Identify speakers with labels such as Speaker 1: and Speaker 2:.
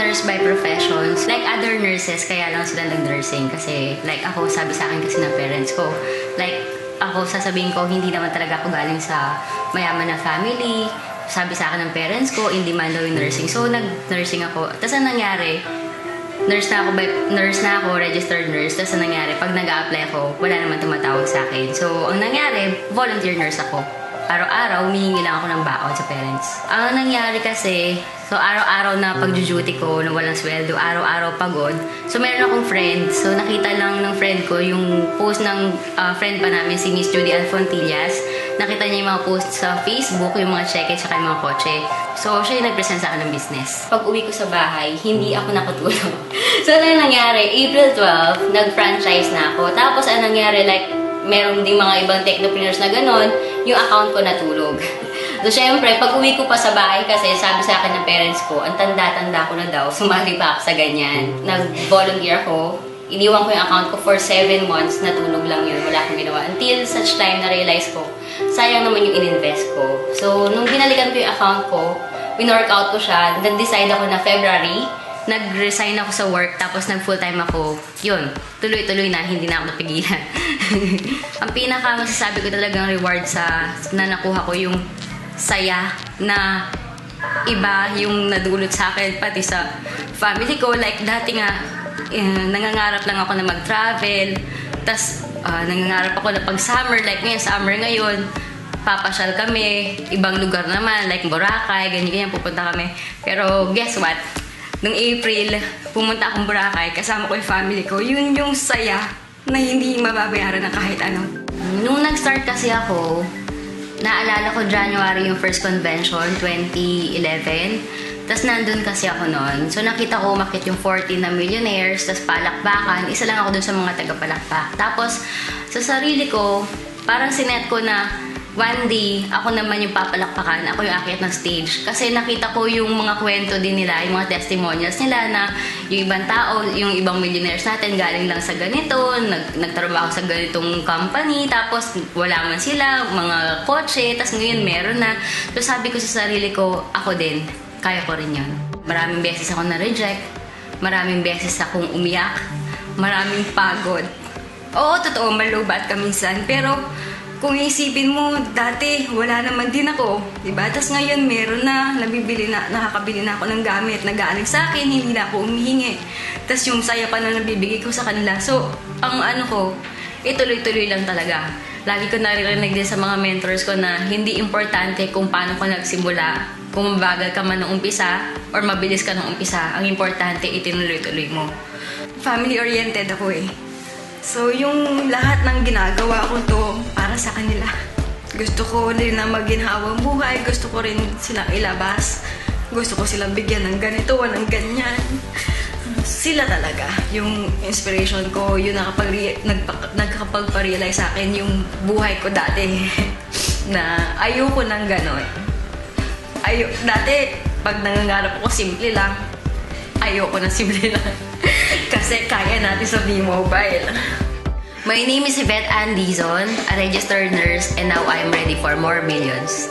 Speaker 1: nurse by profession. Like other nurses, kaya lang sila nag-nursing. Kasi like ako, sabi sa akin kasi ng parents ko, like ako sasabihin ko, hindi naman talaga ako galing sa mayaman na family. Sabi sa akin ng parents ko, hindi man daw yung nursing. So, nag-nursing ako. Tapos ang nangyari, nurse na ako, by, nurse na ako, registered nurse. Tapos ang nangyari, pag nag apply ako, wala naman tumatawag sa akin. So, ang nangyari, volunteer nurse ako. Araw-araw, humihingi lang ako ng baon sa parents. Ang nangyari kasi, so araw-araw na pag-duty ko na walang sweldo, araw-araw pagod. So meron akong friend, so nakita lang ng friend ko yung post ng ah, friend pa namin, si Miss Judy Alfontillas. Nakita niya yung mga post sa Facebook, yung mga cheque, tsaka yung mga kotse. So siya yung nag-present sa akin ng business. Pag uwi ko sa bahay, hindi ako nakatulog. so ano yung nangyari? April 12, nag-franchise na ako. Tapos ano nangyari, like, meron ding mga ibang technopreneurs na ganon, yung account ko natulog. So, syempre, pag uwi ko pa sa bahay kasi, sabi sa akin ng parents ko, ang tanda-tanda ko na daw, sumali pa ako sa ganyan. Nag-volunteer ako, iniwan ko yung account ko for 7 months, natulog lang yun, wala akong ginawa. Until such time na realize ko, sayang naman yung ininvest ko. So, nung binalikan ko yung account ko, winorkout ko siya, nag-decide ako na February, nag-resign ako sa work, tapos nag-full-time ako. Yun, tuloy-tuloy na, hindi na ako napigilan. Ang pinaka masasabi ko talagang reward sa na nakuha ko yung saya na iba yung nadulot sa akin, pati sa family ko. Like, dati nga, eh, nangangarap lang ako na mag-travel. Tapos, nangangarap ako na pag summer, like ngayon, summer ngayon, papasyal kami, ibang lugar naman, like Boracay, ganyan-ganyan, pupunta kami. Pero, guess what? Nung April, pumunta akong Boracay, kasama ko yung family ko. Yun yung saya na hindi mababayaran na kahit ano. Nung nag-start kasi ako, naalala ko January yung first convention, 2011. Tapos nandun kasi ako noon. So nakita ko umakit yung 14 na millionaires, tapos palakpakan. Isa lang ako dun sa mga taga-palakpak. Tapos sa sarili ko, parang sinet ko na one day, ako naman yung papalakpakan, ako yung akit ng stage. Kasi nakita ko yung mga kwento din nila, yung mga testimonials nila na yung ibang tao, yung ibang millionaires natin galing lang sa ganito, nag, nagtrabaho sa ganitong company, tapos wala man sila, mga kotse, tapos ngayon meron na. So sabi ko sa sarili ko, ako din, kaya ko rin yun. Maraming beses ako na-reject, maraming beses akong umiyak, maraming pagod. Oo, totoo, malubat ka minsan, pero kung isipin mo, dati wala naman din ako, di ba? Tapos ngayon meron na, nabibili na, nakakabili na ako ng gamit, nag sa akin, hindi na ako umihingi. Tapos yung saya pa na nabibigay ko sa kanila. So, ang ano ko, ituloy-tuloy lang talaga. Lagi ko naririnig din sa mga mentors ko na hindi importante kung paano ko nagsimula, kung mabagal ka man nung umpisa or mabilis ka nung umpisa. Ang importante, itinuloy-tuloy mo. Family-oriented ako eh. So, yung lahat ng ginagawa ko to para sa kanila. Gusto ko rin na maginhawang buhay. Gusto ko rin silang ilabas. Gusto ko silang bigyan ng ganito, ng ganyan. Sila talaga. Yung inspiration ko, yun nakapag nagkapagpa-realize sa akin yung buhay ko dati. na ayoko ng ganon. Ayo, dati, pag nangangarap ako, simple lang. Ayoko na simple lang. Kasi kaya natin sa B-Mobile. My name is Yvette Ann Dizon, a registered nurse, and now I'm ready for more millions.